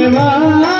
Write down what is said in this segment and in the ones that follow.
ಸೇವಾ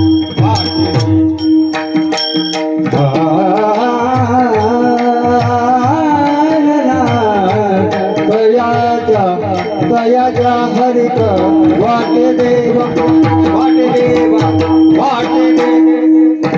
दयाच्या हरिक वाटे देवा वाटे देवा वाटे देवा.